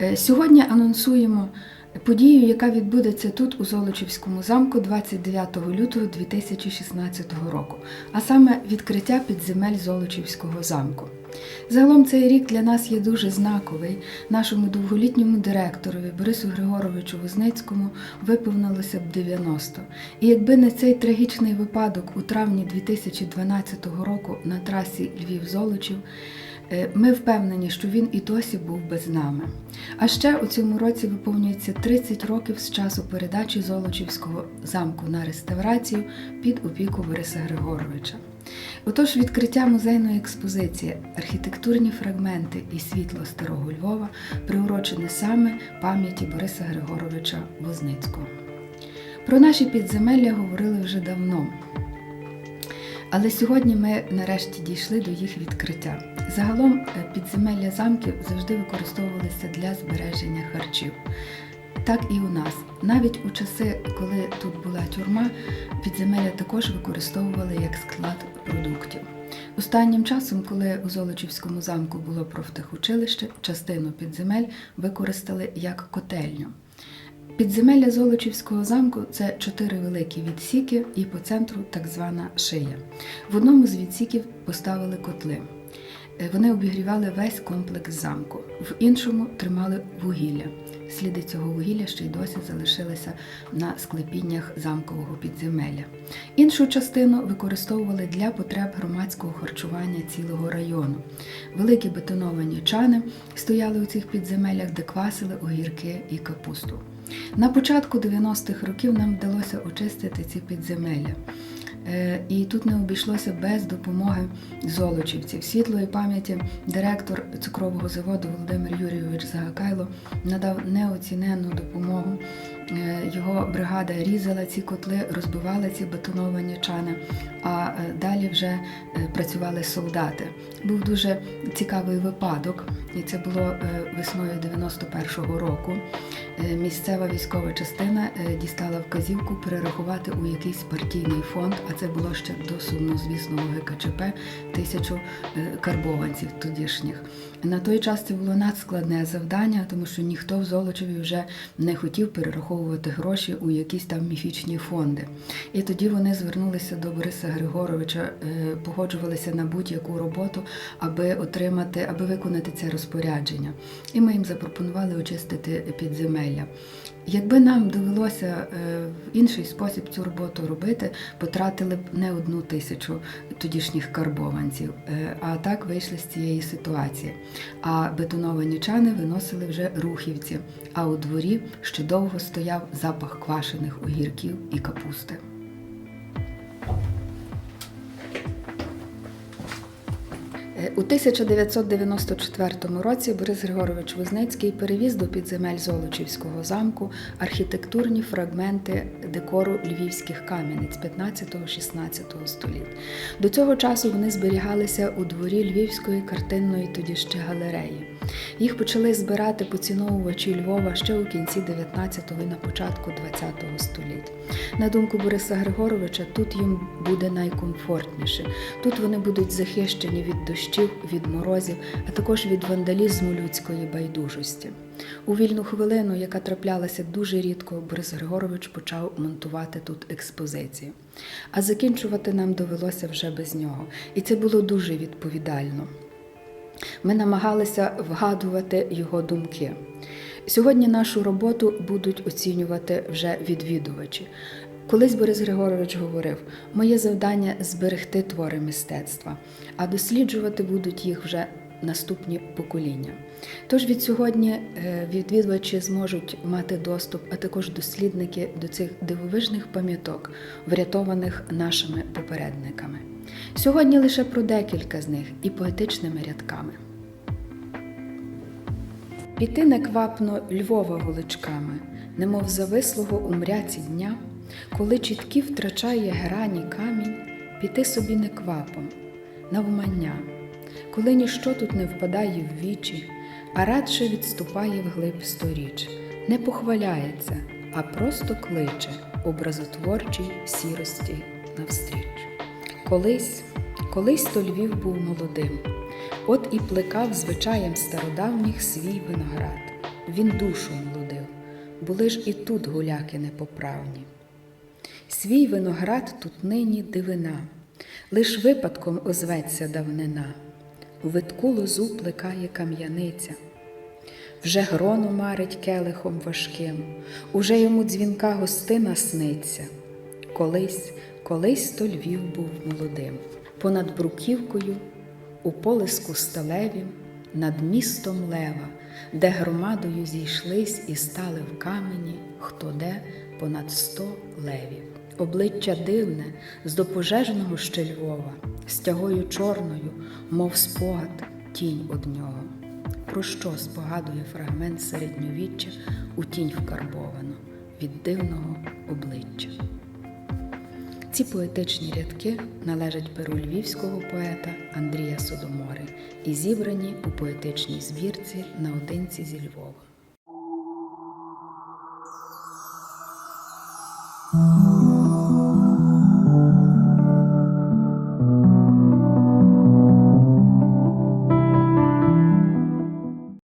Е, Сьогодні анонсуємо подію, яка відбудеться тут, у Золочівському замку, 29 лютого 2016 року, а саме відкриття підземель Золочівського замку. Загалом цей рік для нас є дуже знаковий. Нашому довголітньому директорові Борису Григоровичу Возницькому виповнилося б 90. І якби не цей трагічний випадок у травні 2012 року на трасі Львів-Золочів, Е, Ми впевнені, що він і досі був би з нами. А ще у цьому році виповнюється 30 років з часу передачі Золочівського замку на реставрацію під опіку Бориса Григоровича. Отож, відкриття музейної експозиції Архітектурні фрагменти і світло старого Львова приурочене саме пам'яті Бориса Григоровича Возницького. Про наші підземелля говорили вже давно. Але сьогодні ми нарешті дійшли до їх відкриття. Загалом е, підземелля замків завжди використовувалися для збереження харчів. Так і у нас. Навіть у часи, коли тут була тюрма, підземелля також використовували як склад продуктів. Останнім часом, коли у Золочівському замку було профтехучилище, частину підземель використали як котельню. Підземелля Золочівського замку це чотири великі відсіки і по центру так звана шия. В одному з відсіків поставили котли. Е, Вони обігрівали весь комплекс замку, в іншому тримали вугілля. Сліди цього вугілля ще й досі залишилися на склепіннях замкового підземелля. Іншу частину використовували для потреб громадського харчування цілого району. Великі бетоновані чани стояли у цих підземеллях, де квасили огірки і капусту. На початку 90-х років нам вдалося очистити ці підземелля. Е, І тут не обійшлося без допомоги золочівців. Світлої пам'яті директор цукрового заводу Володимир Юрійович Загакайло надав неоціненну допомогу. Е, Його бригада різала ці котли, розбивала ці бетоновані чани, а е, далі вже е, працювали солдати. Був дуже цікавий випадок, і це було весною 91-го року. Місцева військова частина дістала вказівку перерахувати у якийсь партійний фонд, а це було ще до сумнозвісного ГКЧП тисячу карбованців тодішніх. На той час це було надскладне завдання, тому що ніхто в Золочеві вже не хотів перераховувати гроші у якісь там міфічні фонди. І тоді вони звернулися до Бориса Григоровича, е, погоджувалися на будь-яку роботу, аби отримати, аби виконати це розпорядження. І ми їм запропонували очистити підземелля. Якби нам довелося е, в інший спосіб цю роботу робити, потратили б не одну тисячу тодішніх карбованців, Е, а так вийшли з цієї ситуації. А бетоновані чани виносили вже рухівці, а у дворі ще довго стояв запах квашених огірків і капусти. У 1994 році Борис Григорович Возницький перевіз до підземель Золочівського замку архітектурні фрагменти декору львівських кам'яниць 15-16 століть. До цього часу вони зберігалися у дворі Львівської картинної тоді ще галереї. Їх почали збирати поціновувачі Львова ще у кінці 19-го і на початку 20-го століть. На думку Бориса Григоровича, тут їм буде найкомфортніше. Тут вони будуть захищені від дощів, від морозів, а також від вандалізму людської байдужості. У вільну хвилину, яка траплялася дуже рідко, Борис Григорович почав монтувати тут експозицію. А закінчувати нам довелося вже без нього. І це було дуже відповідально. Ми намагалися вгадувати його думки. Сьогодні нашу роботу будуть оцінювати вже відвідувачі. Колись Борис Григорович говорив: моє завдання зберегти твори мистецтва, а досліджувати будуть їх вже наступні покоління. Тож від сьогодні е, відвідувачі зможуть мати доступ, а також дослідники до цих дивовижних пам'яток, врятованих нашими попередниками. Сьогодні лише про декілька з них і поетичними рядками. Піти неквапно Львова вуличками, немов завислого у мряці дня, коли чіткі втрачає грані камінь, піти собі неквапом, навмання, коли ніщо тут не впадає в вічі, а радше відступає вглиб сторіч, не похваляється, а просто кличе образотворчій сірості навстріч. Колись, колись то Львів був молодим, от і плекав звичаєм стародавніх свій виноград. Він душу молодив, були ж і тут гуляки непоправні. Свій виноград тут нині дивина, лиш випадком озветься давнина, у витку лозу плекає кам'яниця. Вже грону марить келихом важким, уже йому дзвінка гостина сниться. Колись, колись то Львів був молодим, понад бруківкою, у полиску сталевім, над містом лева, де громадою зійшлись і стали в камені, хто де понад сто левів обличчя дивне з допожеженого ще Львова, стягою чорною, мов спогад, тінь од нього. Про що спогадує фрагмент середньовіччя у тінь вкарбовано від дивного обличчя? Ці поетичні рядки належать перу львівського поета Андрія Содомори і зібрані у поетичній збірці наодинці зі Львова.